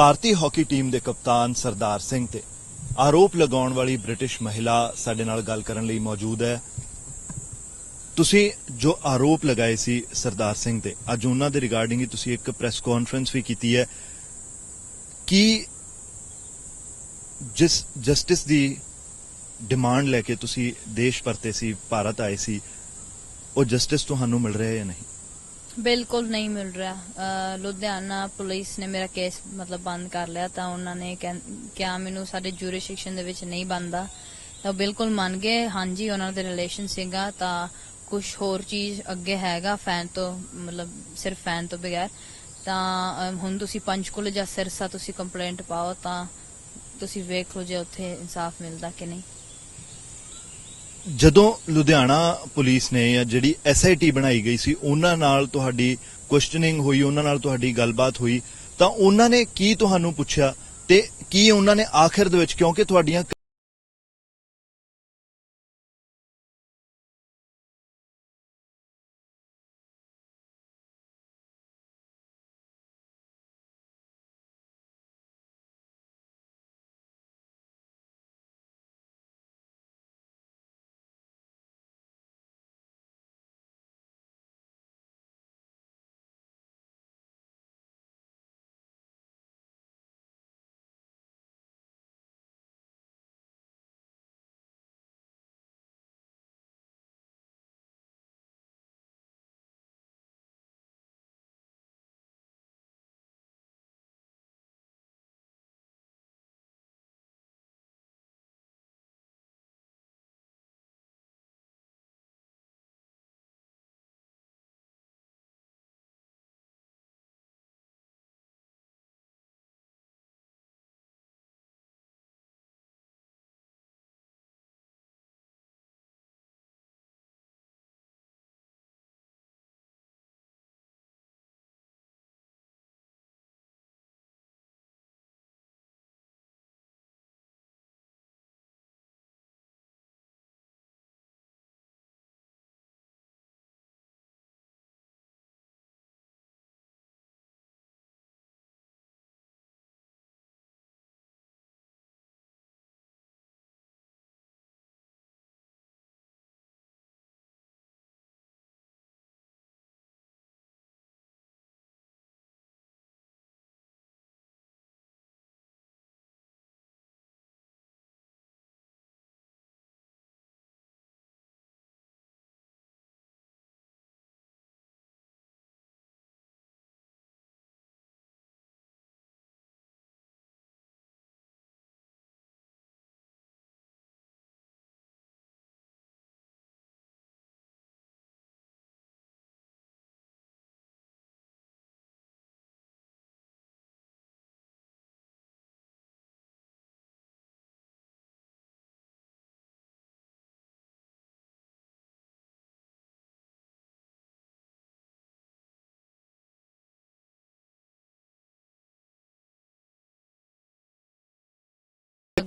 ਭਾਰਤੀ hockey team ਦੇ ਕਪਤਾਨ ਸਰਦਾਰ ਸਿੰਘ ਤੇ ਆਰੋਪ ਲਗਾਉਣ ਵਾਲੀ ਬ੍ਰਿਟਿਸ਼ ਮਹਿਲਾ ਸਾਡੇ ਨਾਲ ਗੱਲ ਕਰਨ ਲਈ ਮੌਜੂਦ ਹੈ। ਤੁਸੀਂ ਜੋ ਆਰੋਪ ਲਗਾਏ ਸੀ ਸਰਦਾਰ ਸਿੰਘ ਤੇ, ਅੱਜ ਉਹਨਾਂ ਦੇ ਰਿਗਾਰਡਿੰਗ ਹੀ ਤੁਸੀਂ ਇੱਕ ਪ੍ਰੈਸ ਕਾਨਫਰੰਸ ਵੀ ਕੀਤੀ ਹੈ। ਕਿ ਜਿਸ ਜਸਟਿਸ ਦੀ ਡਿਮਾਂਡ ਲੈ ਕੇ ਤੁਸੀਂ ਦੇਸ਼ ਪਰਤੇ ਸੀ, ਭਾਰਤ ਆਏ ਸੀ, ਉਹ ਜਸਟਿਸ ਤੁਹਾਨੂੰ ਮਿਲ ਰਿਹਾ ਹੈ ਜਾਂ ਨਹੀਂ? ਬਿਲਕੁਲ ਨਹੀਂ ਮਿਲ ਰਿਹਾ। ਲੁਧਿਆਣਾ ਪੁਲਿਸ ਨੇ ਮੇਰਾ ਕੇਸ ਮਤਲਬ ਬੰਦ ਕਰ ਲਿਆ ਤਾਂ ਉਹਨਾਂ ਨੇ ਕਹਿੰ- ਕਿਹਾ ਮੈਨੂੰ ਸਾਡੇ ਜੂਰਿਸਡਿਕਸ਼ਨ ਦੇ ਵਿੱਚ ਨਹੀਂ ਬੰਦਾ ਤਾਂ ਬਿਲਕੁਲ ਮੰਨ ਗਏ। ਹਾਂਜੀ, ਉਹਨਾਂ ਦੇ ਰਿਲੇਸ਼ਨ ਸੀਗਾ ਤਾਂ ਕੁਝ ਹੋਰ ਚੀਜ਼ ਅੱਗੇ ਹੈਗਾ ਫੈਨ ਤੋਂ, ਮਤਲਬ ਸਿਰਫ ਫੈਨ ਤੋਂ ਬਗੈਰ। ਤਾਂ ਹੁਣ ਤੁਸੀਂ ਪੰਚਕੁਲ ਜਾਂ ਸਿਰਸਾ ਤੁਸੀਂ ਕੰਪਲੇਂਟ ਪਾਓ ਤਾਂ ਤੁਸੀਂ ਵੇਖ ਲਓ ਜੇ ਉੱਥੇ ਇਨਸਾਫ ਮਿਲਦਾ ਕਿ ਨਹੀਂ। ਜਦੋਂ ਲੁਧਿਆਣਾ ਪੁਲਿਸ ਨੇ ਜਾਂ ਜਿਹੜੀ ਐਸਆਈਟੀ ਬਣਾਈ ਗਈ ਸੀ, ਉਹਨਾਂ ਨਾਲ ਤੁਹਾਡੀ ਕੁਐਸਚਨਿੰਗ ਹੋਈ, ਉਹਨਾਂ ਨਾਲ ਤੁਹਾਡੀ ਗੱਲਬਾਤ ਹੋਈ, ਤਾਂ ਉਹਨਾਂ ਨੇ ਕੀ ਤੁਹਾਨੂੰ ਪੁੱਛਿਆ ਤੇ ਕੀ ਉਹਨਾਂ ਨੇ ਆਖਿਰ ਦੇ ਵਿੱਚ, ਕਿਉਂਕਿ ਤੁਹਾਡੀਆਂ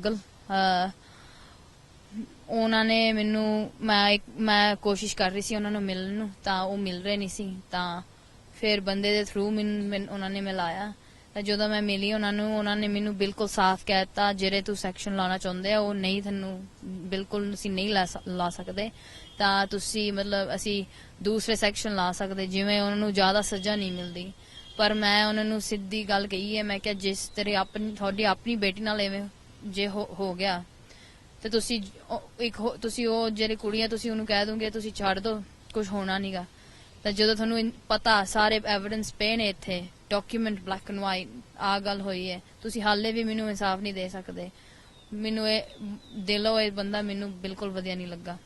ਗੂਗਲ ਉਹਨਾਂ ਨੇ ਮੈਨੂੰ, ਮੈਂ ਮੈਂ ਕੋਸ਼ਿਸ਼ ਕਰ ਰਹੀ ਸੀ ਉਹਨਾਂ ਨੂੰ ਮਿਲਣ ਨੂੰ, ਤਾਂ ਉਹ ਮਿਲ ਰਹੇ ਨਹੀਂ ਸੀ, ਤਾਂ ਫਿਰ ਬੰਦੇ ਦੇ ਥਰੂ ਮੈਨੂੰ ਉਹਨਾਂ ਨੇ ਮਿਲਾਇਆ। ਤਾਂ ਜਦੋਂ ਮੈਂ ਮਿਲੀ ਉਹਨਾਂ ਨੂੰ, ਉਹਨਾਂ ਨੇ ਮੈਨੂੰ ਬਿਲਕੁਲ ਸਾਫ਼ ਕਹਿ ਦਿੱਤਾ, ਜਿਹੜੇ ਤੂੰ ਸੈਕਸ਼ਨ ਲਾਉਣਾ ਚਾਹੁੰਦੇ ਆ, ਉਹ ਨਹੀਂ ਤੁਹਾਨੂੰ ਬਿਲਕੁਲ ਅਸੀਂ ਨਹੀਂ ਲਾ ਲਾ ਸਕਦੇ। ਤਾਂ ਤੁਸੀਂ ਮਤਲਬ ਅਸੀਂ ਦੂਸਰੇ ਸੈਕਸ਼ਨ ਲਾ ਸਕਦੇ, ਜਿਵੇਂ ਉਹਨਾਂ ਨੂੰ ਜ਼ਿਆਦਾ ਸਜ਼ਾ ਨਹੀਂ ਮਿਲਦੀ। ਪਰ ਮੈਂ ਉਹਨਾਂ ਨੂੰ ਸਿੱਧੀ ਗੱਲ ਕਹੀ ਹੈ, ਮੈਂ ਕਿਹਾ, ਜਿਸ ਤੇਰੇ ਆਪਣੀ, ਤੁਹਾਡੀ ਆਪਣੀ ਬੇਟੀ ਨਾਲ ਐਵੇਂ ਜੇ ਹੋ ਗਿਆ, ਤੇ ਤੁਸੀਂ ਇੱਕ ਤੁਸੀਂ ਉਹ ਜਿਹੜੇ ਕੁੜੀਆਂ ਤੁਸੀਂ ਉਹਨੂੰ ਕਹਿ ਦੋਗੇ, ਤੁਸੀਂ ਛੱਡ ਦੋ ਕੁਝ ਹੋਣਾ ਨਹੀਂਗਾ ਤਾਂ ਜਦੋਂ ਤੁਹਾਨੂੰ ਪਤਾ, ਸਾਰੇ ਐਵੀਡੈਂਸ ਪਏ ਨੇ ਇੱਥੇ ਡਾਕੂਮੈਂਟ ਬਲੈਕ ਐਂਡ ਵਾਈਟ ਆ ਗੱਲ ਹੋਈ ਹੈ, ਤੁਸੀਂ ਹਾਲੇ ਵੀ ਮੈਨੂੰ ਇਨਸਾਫ ਨਹੀਂ ਦੇ ਸਕਦੇ। ਮੈਨੂੰ ਇਹ, ਦਿਲੋਂ ਇਹ ਬੰਦਾ ਮੈਨੂੰ ਬਿਲਕੁਲ ਵਧੀਆ ਨਹੀਂ ਲੱਗਾ।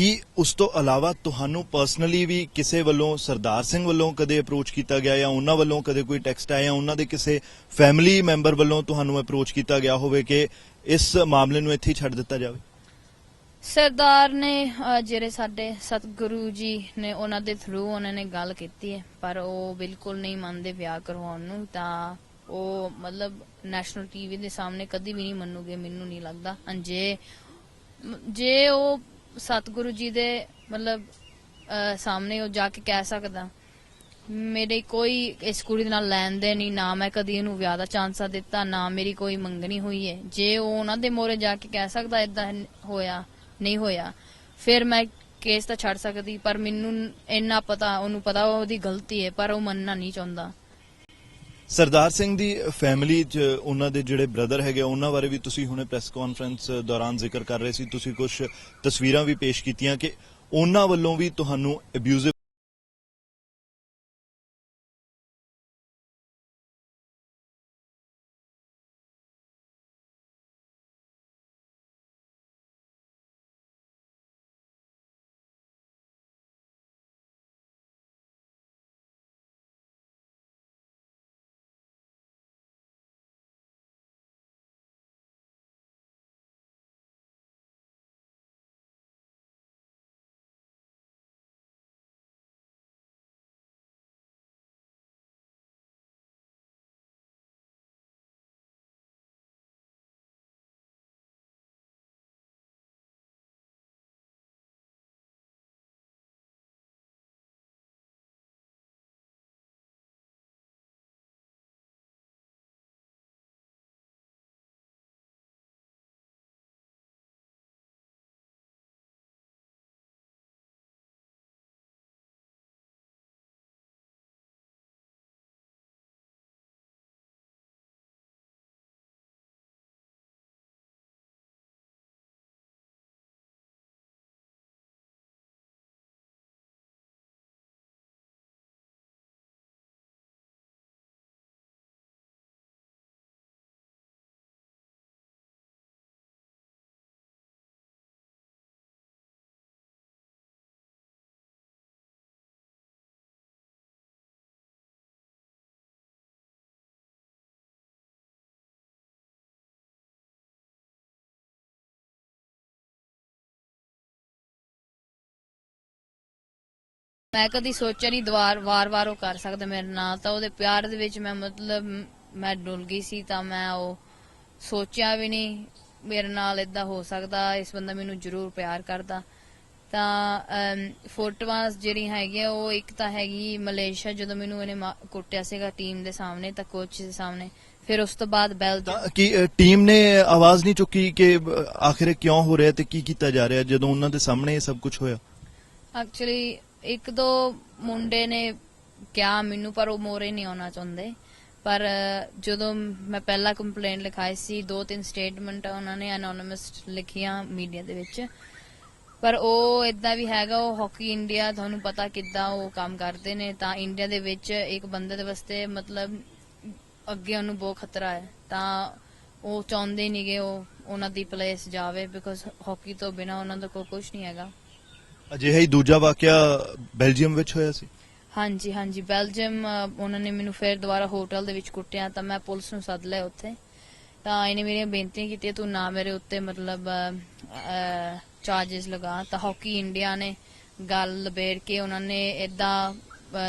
ਕੀ ਉਸ ਤੋਂ ਇਲਾਵਾ ਤੁਹਾਨੂੰ ਪਰਸਨਲੀ ਵੀ ਕਿਸੇ ਵੱਲੋਂ ਸਰਦਾਰ ਸਿੰਘ ਵੱਲੋਂ ਕਦੇ ਅਪਰੋਚ ਕੀਤਾ ਗਿਆ ਜਾਂ ਉਹਨਾਂ ਵੱਲੋਂ ਕਦੇ ਕੋਈ ਟੈਕਸਟ ਆਇਆ ਉਹਨਾਂ ਦੇ ਕਿਸੇ ਫੈਮਿਲੀ ਮੈਂਬਰ ਵੱਲੋਂ ਤੁਹਾਨੂੰ ਅਪਰੋਚ ਕੀਤਾ ਗਿਆ ਹੋਵੇ ਕਿ ਇਸ ਮਾਮਲੇ ਨੂੰ ਇੱਥੇ ਛੱਡ ਦਿੱਤਾ ਜਾਵੇ? ਸਰਦਾਰ ਨੇ ਅਹ, ਜਿਹੜੇ ਸਾਡੇ ਸਤਿਗੁਰੂ ਜੀ ਨੇ ਉਹਨਾਂ ਦੇ ਥਰੂ ਉਹਨਾਂ ਨੇ ਗੱਲ ਕੀਤੀ ਹੈ ਪਰ ਉਹ ਬਿਲਕੁਲ ਨਹੀਂ ਮੰਨਦੇ ਵਿਆਹ ਕਰਵਾਉਣ ਨੂੰ ਤਾਂ ਉਹ ਮਤਲਬ ਨੈਸ਼ਨਲ ਟੀਵੀ ਦੇ ਸਾਹਮਣੇ ਕਦੀ ਵੀ ਨਹੀਂ ਮੰਨੂਗੇ ਮੈਨੂੰ ਨਹੀਂ ਲੱਗਦਾ। ਅਨ ਜੇ ਜੇ ਉਹ ਸਤਿਗੁਰੂ ਜੀ ਦੇ ਮਤਲਬ ਸਾਹਮਣੇ ਉਹ ਜਾ ਕੇ ਕਹਿ ਸਕਦਾ। ਮੇਰੇ ਕੋਈ ਇਸ ਕੁੜੀ ਦੇ ਨਾਲ ਲੈਣ ਦੇ ਨਹੀਂ, ਨਾ ਮੈਂ ਕਦੀ ਇਹਨੂੰ ਵਿਆਹ ਦਾ ਚਾਂਸਾ ਦਿੱਤਾ, ਨਾ ਮੇਰੀ ਕੋਈ ਮੰਗਣੀ ਹੋਈ ਹੈ ਜੇ ਉਹ ਉਹਨਾਂ ਦੇ ਮੋਰੇ ਜਾ ਕੇ ਕਹਿ ਸਕਦਾ ਇਦਾਂ ਹੋਇਆ, ਨਹੀਂ ਹੋਇਆ, ਫਿਰ ਮੈਂ ਕੇਸ ਤਾਂ ਛੱਡ ਸਕਦੀ, ਪਰ ਮੈਨੂੰ ਇੰਨਾ ਪਤਾ, ਉਹਨੂੰ ਪਤਾ ਉਹਦੀ ਗਲਤੀ ਹੈ ਪਰ ਉਹ ਮੰਨਣਾ ਨਹੀਂ ਚਾਹੁੰਦਾ। ਸਰਦਾਰ ਸਿੰਘ ਦੀ ਫੈਮਿਲੀ 'ਚ ਉਹਨਾਂ ਦੇ ਜਿਹੜੇ ਬ੍ਰਦਰ ਹੈਗੇ ਉਹਨਾਂ ਬਾਰੇ ਵੀ ਤੁਸੀਂ ਹੁਣੇ ਪ੍ਰੈਸ ਕਾਨਫਰੰਸ ਦੌਰਾਨ ਜ਼ਿਕਰ ਕਰ ਰਹੇ ਸੀ। ਤੁਸੀਂ ਕੁਝ ਤਸਵੀਰਾਂ ਵੀ ਪੇਸ਼ ਕੀਤੀਆਂ ਕਿ ਉਹਨਾਂ ਵੱਲੋਂ ਵੀ ਤੁਹਾਨੂੰ ਅਬਿਊਜ਼ਿਵ ਮੈਂ ਕਦੀ ਸੋਚਿਆ ਨਹੀਂ ਦਵਾਰ ਵਾਰ-ਵਾਰ ਉਹ ਕਰ ਸਕਦਾ ਮੇਰੇ ਨਾਲ ਤਾਂ ਉਹਦੇ ਪਿਆਰ ਦੇ ਵਿੱਚ ਮੈਂ ਮਤਲਬ ਮੈਂ ਡੁੱਲ ਗਈ ਸੀ ਤਾਂ ਮੈਂ ਉਹ ਸੋਚਿਆ ਵੀ ਨਹੀਂ ਮੇਰੇ ਨਾਲ ਇਦਾਂ ਹੋ ਸਕਦਾ ਇਸ ਬੰਦਾ ਮੈਨੂੰ ਜ਼ਰੂਰ ਪਿਆਰ ਕਰਦਾ। ਤਾਂ ਫੋਟੋਆਂ ਜਿਹੜੀਆਂ ਹੈਗੀਆਂ ਉਹ ਇੱਕ ਤਾਂ ਹੈਗੀ ਮਲੇਸ਼ੀਆ ਜਦੋਂ ਮੈਨੂੰ ਇਹਨੇ ਕੁੱਟਿਆ ਸੀਗਾ ਟੀਮ ਦੇ ਸਾਹਮਣੇ ਤਾਂ ਕੋਚ ਦੇ ਸਾਹਮਣੇ ਫਿਰ ਉਸ ਤੋਂ ਬਾਅਦ ਬੈਲਜੀਅਮ ਕੀ ਟੀਮ ਨੇ ਆਵਾਜ਼ ਨਹੀਂ ਚੁੱਕੀ ਕਿ ਆਖਿਰ ਕਿਉਂ ਹੋ ਰਿਹਾ ਤੇ ਕੀ ਕੀਤਾ ਜਾ ਰਿਹਾ ਜਦੋਂ ਉਹਨਾਂ ਦੇ ਸਾਹਮਣੇ ਇਹ ਸਭ ਕੁਝ ਹੋਇਆ? ਐਕਚੁਅਲੀ ਇੱਕ ਦੋ ਮੁੰਡੇ ਨੇ ਕਿਹਾ ਮੈਨੂੰ, ਪਰ ਉਹ ਮੋਰੇ ਨਹੀਂ ਆਉਣਾ ਚਾਹੁੰਦੇ। ਪਰ ਜਦੋਂ ਮੈਂ ਪਹਿਲਾ ਕੰਪਲੇਂਟ ਲਿਖਾਈ ਸੀ, ਦੋ ਤਿੰਨ ਸਟੇਟਮੈਂਟ ਉਹਨਾਂ ਨੇ ਅਨੋਨਿਮਸ ਲਿਖੀਆਂ ਮੀਡੀਆ ਦੇ ਵਿੱਚ। ਪਰ ਉਹ ਇਦਾਂ ਵੀ ਹੈਗਾ, ਉਹ ਹਾਕੀ ਇੰਡੀਆ ਤੁਹਾਨੂੰ ਪਤਾ ਕਿੱਦਾਂ ਉਹ ਕੰਮ ਕਰਦੇ ਨੇ। ਤਾਂ ਇੰਡੀਆ ਦੇ ਵਿੱਚ ਇੱਕ ਬੰਦੇ ਦੇ ਵਾਸਤੇ ਮਤਲਬ ਅੱਗੇ ਉਹਨੂੰ ਬਹੁਤ ਖਤਰਾ ਹੈ। ਤਾਂ ਉਹ ਚਾਹੁੰਦੇ ਨਹੀਂਗੇ ਉਹ, ਉਹਨਾਂ ਦੀ ਪਲੇਸ ਜਾਵੇ ਬਿਕੋਜ਼ ਹਾਕੀ ਤੋਂ ਬਿਨਾ ਉਹਨਾਂ ਦਾ ਕੋਈ ਕੁਝ ਨਹੀਂ ਹੈਗਾ। ਅਜਿਹਾ ਹੀ ਦੂਜਾ ਵਾਕਿਆ ਬੈਲਜੀਅਮ ਵਿੱਚ ਹੋਇਆ ਸੀ? ਹਾਂਜੀ ਹਾਂਜੀ ਬੈਲਜੀਅਮ ਅਹ, ਉਹਨਾਂ ਨੇ ਮੈਨੂੰ ਫੇਰ ਦੁਬਾਰਾ ਹੋਟਲ ਦੇ ਵਿੱਚ ਕੁੱਟਿਆ ਤਾਂ ਮੈਂ ਪੁਲਿਸ ਨੂੰ ਸੱਦ ਲਿਆ ਉੱਥੇ। ਤਾਂ ਇਹਨੇ ਮੇਰੀਆਂ ਬੇਨਤੀਆਂ ਕੀਤੀਆਂ ਤੂੰ ਨਾ ਮੇਰੇ ਉੱਤੇ ਮਤਲਬ ਚਾਰजेस ਲਗਾ। ਤਾਂ ਹਾਕੀ ਇੰਡੀਆ ਨੇ ਗੱਲ ਲਬੇੜ ਕੇ ਉਹਨਾਂ ਨੇ ਇਦਾਂ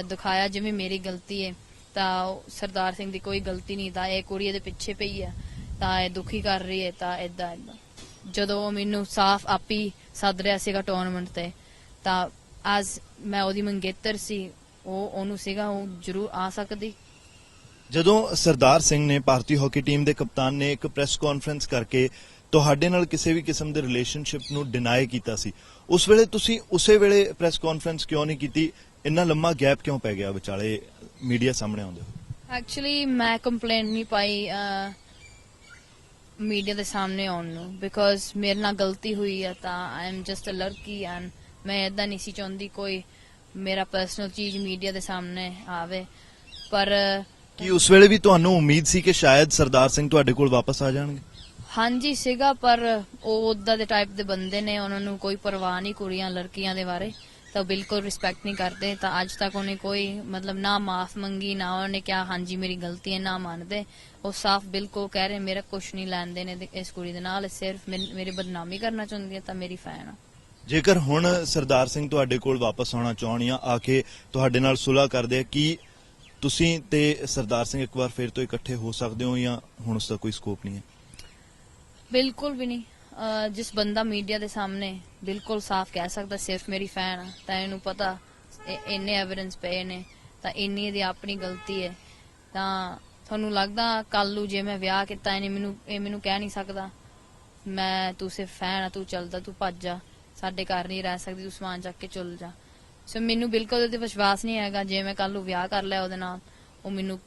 ਦਿਖਾਇਆ ਜਿਵੇਂ ਮੇਰੀ ਗਲਤੀ ਹੈ ਤਾਂ ਉਹ ਸਰਦਾਰ ਸਿੰਘ ਦੀ ਕੋਈ ਗਲਤੀ ਨਹੀਂ ਤਾਂ ਇਹ ਕੁੜੀ ਇਹਦੇ ਪਿੱਛੇ ਪਈ ਹੈ ਤਾਂ ਇਹ ਦੁਖੀ ਕਰ ਰਹੀ ਹੈ ਤਾਂ ਇਦਾਂ ਇਦਾਂ ਜਦੋਂ ਉਹ ਮੈਨੂੰ ਸਾਫ਼ ਆਪੀ ਸੱਦ ਰਿਹਾ ਸੀਗਾ ਟੂਰਨਾਮੈਂਟ ਤੇ ਤਾਂ ਅੱਜ ਮੈਂ ਉਹਦੀ ਮੰਗੇਤਰ ਸੀ ਉਹ ਉਹਨੂੰ ਸੀਗਾ ਉਹ ਜ਼ਰੂਰ ਆ ਸਕਦੀ ਜਦੋਂ ਸਰਦਾਰ ਸਿੰਘ ਨੇ ਭਾਰਤੀ ਹਾਕੀ ਟੀਮ ਦੇ ਕਪਤਾਨ ਨੇ ਇੱਕ ਪ੍ਰੈਸ ਕਾਨਫਰੰਸ ਕਰਕੇ ਤੁਹਾਡੇ ਨਾਲ ਕਿਸੇ ਵੀ ਕਿਸਮ ਦੇ ਰਿਲੇਸ਼ਨਸ਼ਿਪ ਨੂੰ ਡਿਨਾਈ ਕੀਤਾ ਸੀ ਉਸ ਵੇਲੇ ਤੁਸੀਂ ਉਸੇ ਵੇਲੇ ਪ੍ਰੈਸ ਕਾਨਫਰੰਸ ਕਿਉਂ ਨਹੀਂ ਕੀਤੀ ਇੰਨਾ ਲੰਮਾ ਗੈਪ ਕਿਉਂ ਪੈ ਗਿਆ ਵਿਚਾਲੇ ਮੀਡੀਆ ਸਾਹਮਣੇ ਆਉਂਦੇ? ਐਕਚੁਅਲੀ ਮੈਂ ਕੰਪਲੇਂਟ ਨਹੀਂ ਪਾਈ ਮੀਡੀਆ ਦੇ ਸਾਹਮਣੇ ਆਉਣ ਨੂੰ ਬਿਕੋਜ਼ ਮੇਰੇ ਨਾਲ ਗਲਤੀ ਹੋਈ ਹੈ ਤਾਂ ਆਈ ਐਮ ਜਸਟ ਅ ਲੜਕੀ ਐਂਡ ਮੈਂ ਇਦਾਂ ਨਹੀਂ ਸੀ ਚਾਹੁੰਦੀ ਕੋਈ ਮੇਰਾ ਪਰਸਨਲ ਚੀਜ਼ ਮੀਡੀਆ ਦੇ ਸਾਹਮਣੇ ਆਵੇ। ਪਰ ਕੀ ਉਸ ਵੇਲੇ ਵੀ ਤੁਹਾਨੂੰ ਉਮੀਦ ਸੀ ਕਿ ਸ਼ਾਇਦ ਸਰਦਾਰ ਸਿੰਘ ਤੁਹਾਡੇ ਕੋਲ ਵਾਪਸ ਆ ਜਾਣਗੇ? ਹਾਂਜੀ ਸੀਗਾ ਪਰ ਉਹ ਉਦਾਂ ਦੇ ਟਾਈਪ ਦੇ ਬੰਦੇ ਨੇ ਉਹਨਾਂ ਨੂੰ ਕੋਈ ਪਰਵਾਹ ਨਹੀਂ ਕੁੜੀਆਂ ਲੜਕੀਆਂ ਦੇ ਬਾਰੇ। ਤਾਂ ਬਿਲਕੁਲ ਰਿਸਪੈਕਟ ਨਹੀਂ ਕਰਦੇ। ਤਾਂ ਅੱਜ ਤੱਕ ਉਹਨੇ ਕੋਈ ਮਤਲਬ ਨਾ ਮਾਫ ਮੰਗੀ ਨਾ ਉਹਨੇ ਕਿਹਾ ਹਾਂਜੀ ਮੇਰੀ ਗਲਤੀ ਹੈ ਨਾ ਮੰਨਦੇ। ਉਹ ਸਾਫ਼ ਬਿਲਕੁਲ ਕਹਿ ਰਹੇ ਮੇਰਾ ਕੁਝ ਨਹੀਂ ਲੈਂਦੇ ਨੇ ਇਸ ਕੁੜੀ ਦੇ ਨਾਲ। ਸਿਰਫ ਮੇਰੀ ਬਦਨਾਮੀ ਕਰਨਾ ਚਾਹੁੰਦੀ ਹੈ ਤਾਂ ਮੇਰੀ ਫੈਨ ਆ। ਜੇਕਰ ਹੁਣ ਸਰਦਾਰ ਸਿੰਘ ਤੁਹਾਡੇ ਕੋਲ ਵਾਪਸ ਆਉਣਾ ਚਾਹੁਣ ਜਾਂ ਆ ਕੇ ਤੁਹਾਡੇ ਨਾਲ ਸੁਲ੍ਹਾ ਕਰਦੇ ਆ, ਕੀ ਤੁਸੀਂ ਤੇ ਸਰਦਾਰ ਸਿੰਘ ਇੱਕ ਵਾਰ ਫਿਰ ਤੋਂ ਇਕੱਠੇ ਹੋ ਸਕਦੇ ਹੋ ਜਾਂ ਹੁਣ ਉਸ ਦਾ ਕੋਈ ਸਕੋਪ ਨਹੀਂ ਹੈ? ਬਿਲਕੁਲ ਵੀ ਨਹੀਂ। ਅਹ ਜਿਸ ਬੰਦਾ ਮੀਡੀਆ ਦੇ ਸਾਹਮਣੇ ਬਿਲਕੁਲ ਸਾਫ਼ ਕਹਿ ਸਕਦਾ, ਸਿਰਫ ਮੇਰੀ ਫੈਨ ਆ, ਤਾਂ ਇਹਨੂੰ ਪਤਾ ਇਹ- ਇੰਨੇ ਐਵੀਡੈਂਸ ਪਏ ਨੇ, ਤਾਂ ਇੰਨੀ ਇਹਦੀ ਆਪਣੀ ਗਲਤੀ ਹੈ। ਤਾਂ ਤੁਹਾਨੂੰ ਲੱਗਦਾ ਕੱਲ ਨੂੰ ਜੇ ਮੈਂ ਵਿਆਹ ਕੀਤਾ, ਇਹਨੇ ਮੈਨੂੰ, ਇਹ ਮੈਨੂੰ ਕਹਿ ਨਹੀਂ ਸਕਦਾ, ਮੈਂ ਤੂੰ ਸਿਰਫ ਫੈਨ ਆ, ਤੂੰ ਚੱਲਦਾ, ਤੂੰ ਭੱਜ ਜਾ। ਸਾਡੇ ਘਰ ਨਹੀਂ ਰਹਿ ਸਕਦੀ, ਤੂੰ ਸਮਾਨ ਚੱਕ ਕੇ ਚੁੱਲ ਜਾ। ਸੋ ਮੈਨੂੰ ਬਿਲਕੁਲ ਉਹਦੇ ਤੇ ਵਿਸ਼ਵਾਸ ਨਹੀਂ ਹੈਗਾ, ਜੇ ਮੈਂ ਕੱਲ ਨੂੰ ਵਿਆਹ ਕਰ ਲਿਆ ਉਹਦੇ ਨਾਲ, ਉਹ ਮੈਨੂੰ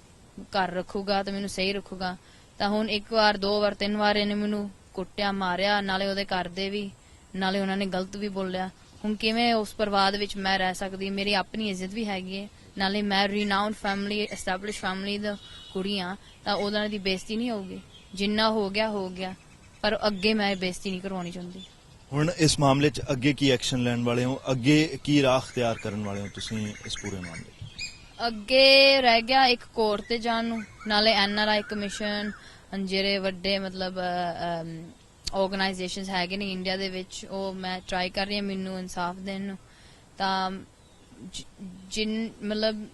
ਘਰ ਰੱਖੂਗਾ ਤੇ ਮੈਨੂੰ ਸਹੀ ਰੱਖੂਗਾ। ਤਾਂ ਹੁਣ ਇੱਕ ਵਾਰ, ਦੋ ਵਾਰ, ਤਿੰਨ ਵਾਰ ਇਹਨੇ ਮੈਨੂੰ ਕੁੱਟਿਆ, ਮਾਰਿਆ, ਨਾਲੇ ਉਹਦੇ ਘਰ ਦੇ ਵੀ, ਨਾਲੇ ਉਹਨਾਂ ਨੇ ਗਲਤ ਵੀ ਬੋਲਿਆ। ਹੁਣ ਕਿਵੇਂ ਉਸ ਪਰਿਵਾਰ ਵਿੱਚ ਮੈਂ ਰਹਿ ਸਕਦੀ? ਮੇਰੀ ਆਪਣੀ ਇੱਜ਼ਤ ਵੀ ਹੈਗੀ ਹੈ। ਨਾਲੇ ਮੈਂ ਰੀਨਾਊਂਡ ਫੈਮਿਲੀ ਐਸਟੈਬਲਿਸ਼ ਫੈਮਿਲੀ ਦਾ ਕੁੜੀ ਹਾਂ, ਤਾਂ ਉਹਨਾਂ ਦੀ ਬੇਇੱਜ਼ਤੀ ਨਹੀਂ ਹੋਊਗੀ। ਜਿੰਨਾ ਹੋ ਗਿਆ ਹੋ ਗਿਆ। ਪਰ ਅੱਗੇ ਮੈਂ ਇਹ ਬੇਇੱਜ਼ਤੀ ਨਹੀਂ ਕਰਵਾਉਣੀ ਚਾਹੁੰਦੀ। ਹੁਣ ਇਸ ਮਾਮਲੇ 'ਚ ਅੱਗੇ ਕੀ ਐਕਸ਼ਨ ਲੈਣ ਵਾਲੇ ਹੋ? ਅੱਗੇ ਕੀ ਰਾਹ ਅਖਤਿਆਰ ਕਰਨ ਵਾਲੇ ਹੋ ਤੁਸੀਂ ਇਸ ਪੂਰੇ ਮਾਮਲੇ 'ਚ? ਅੱਗੇ ਰਹਿ ਗਿਆ ਇੱਕ ਕੋਰਟ ਤੇ ਜਾਣ ਨੂੰ, ਨਾਲੇ ਐਨਆਰਆਈ ਕਮਿਸ਼ਨ ਜਿਹੜੇ ਵੱਡੇ ਮਤਲਬ ਆਰਗੇਨਾਈਜੇਸ਼ਨਸ ਹੈਗੇ ਨੇ ਇੰਡੀਆ ਦੇ ਵਿੱਚ, ਉਹ ਮੈਂ ਟਰਾਈ ਕਰ ਰਹੀ ਹਾਂ ਮੈਨੂੰ ਇਨਸਾਫ ਦੇਣ ਨੂੰ। ਤਾਂ ਜ- ਮਤਲਬ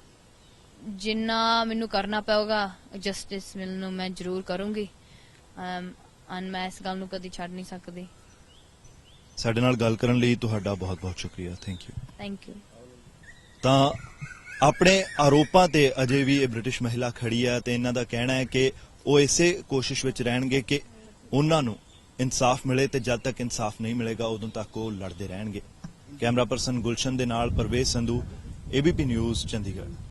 ਜਿੰਨਾ ਮੈਨੂੰ ਕਰਨਾ ਪਊਗਾ ਜਸਟਿਸ ਮਿਲਣ ਨੂੰ ਮੈਂ ਜ਼ਰੂਰ ਕਰੂੰਗੀ। ਅਨ ਮੈਂ ਇਸ ਗੱਲ ਨੂੰ ਕਦੀ ਛੱਡ ਨਹੀਂ ਸਕਦੀ। ਸਾਡੇ ਨਾਲ ਗੱਲ ਕਰਨ ਲਈ ਤੁਹਾਡਾ ਬਹੁਤ-ਬਹੁਤ ਸ਼ੁਕਰੀਆ। ਥੈਂਕ ਯੂ ਥੈਂਕ ਯੂ ਤਾਂ ਆਪਣੇ ਆਰੋਪਾਂ ਤੇ ਅਜੇ ਵੀ ਇਹ ਬ੍ਰਿਟਿਸ਼ ਮਹਿਲਾ ਖੜੀ ਹੈ ਤੇ ਇਹਨਾਂ ਦਾ ਕਹਿਣਾ ਹੈ ਕਿ ਉਹ ਇਸੇ ਕੋਸ਼ਿਸ਼ ਵਿੱਚ ਰਹਿਣਗੇ ਕਿ ਉਹਨਾਂ ਨੂੰ ਇਨਸਾਫ ਮਿਲੇ ਤੇ ਜਦ ਤੱਕ ਇਨਸਾਫ ਨਹੀਂ ਮਿਲੇਗਾ ਉਦੋਂ ਤੱਕ ਉਹ ਲੜਦੇ ਰਹਿਣਗੇ। ਕੈਮਰਾ ਪਰਸਨ ਗੁਲਸ਼ਨ ਦੇ ਨਾਲ ਪਰਵੇਜ਼ ਸੰਧੂ ABP ਨਿਊਜ਼ ਚੰਡੀਗੜ੍ਹ।